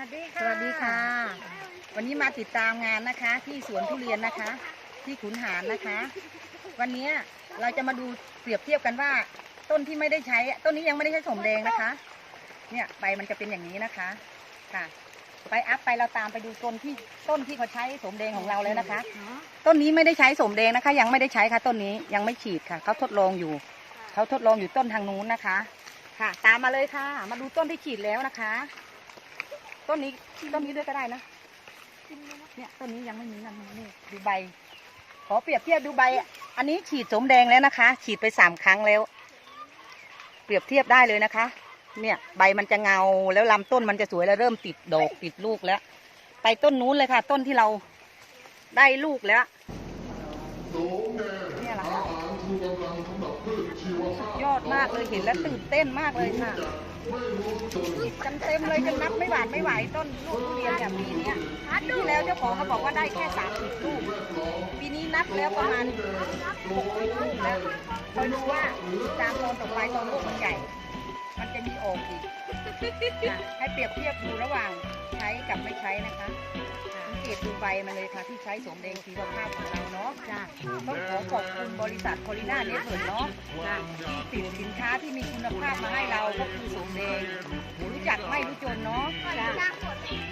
วัสดีสวัสดีค่ะ วันนี้มาติดตามงานนะคะ ที่สวนทุเรียนนะคะ ที่ขุนหารนะคะ วันนี้เราจะมาดูเปรียบเทียบกันว่า ต้นที่ไม่ได้ใช้ต้นนี้ยังไม่ได้ใช้สมแดงนะคะ เนี่ยใบมันจะเป็นอย่างนี้นะคะค่ะไปอัพไปเราตามไปดูต้นที่ต้นที่เขาใช้สมแดงของเราแล้วนะคะ ต้นนี้ไม่ได้ใช้สมแดงนะคะ ยังไม่ได้ใช้ค่ะต้นนี้ยังไม่ฉีดค่ะเขาทดลองอยู่เขาทดลองอยู่ต้นทางนู้นนะคะ ค่ะ ตามมาเลยค่ะ มาดูต้นที่ฉีดแล้วนะคะ ต้นนี้ต้นนี้ด้วยก็ได้นะเนี่ยต้นนี้ยังไม่มีนั่นนี่ดูใบ ขอเปรียบเทียบดูใบ อันนี้ฉีดสมแดงแล้วนะคะ ฉีดไปสามครั้งแล้ว เปรียบเทียบได้เลยนะคะ เนี่ยใบมันจะเงาแล้วลำต้นมันจะสวยแล้วเริ่มติดดอกติดลูกแล้ว ไปต้นนู้นเลยค่ะ ต้นที่เราได้ลูกแล้วเนี่ยแหละค่ะยอดมากเลยเห็นแล้วตื่นเต้นมากเลยค่ะ กันเต็มเลยจนนับไม่หวานไม่ไหวต้นลูกทุเรียนแบบปีเนี้ยปีที่แล้วเจ้าของเขาบอกว่าได้แค่สามสิบลูกปีนี้นับแล้วประมาณหกสิบลูกแล้วคอยดูว่าตามตอนต่อไปตอนลูกมันใหญ่ มันจะมีออกอีกค่ะให้เปรียบเทียบดูระหว่างใช้กับไม่ใช้นะคะ ตดูใบมาเลยค่ะที่ใช้สมแดงชีวภาพของเราเนาะจ้าต้องขอขอบคุณบริษัทโคลิน่าเนสเวิร์เนาะจ้าที่ติดสินค้าที่มีคุณภาพมาให้เราก็คือสมแดงรู้จักไม่รู้จนเนาะจ้าสมแด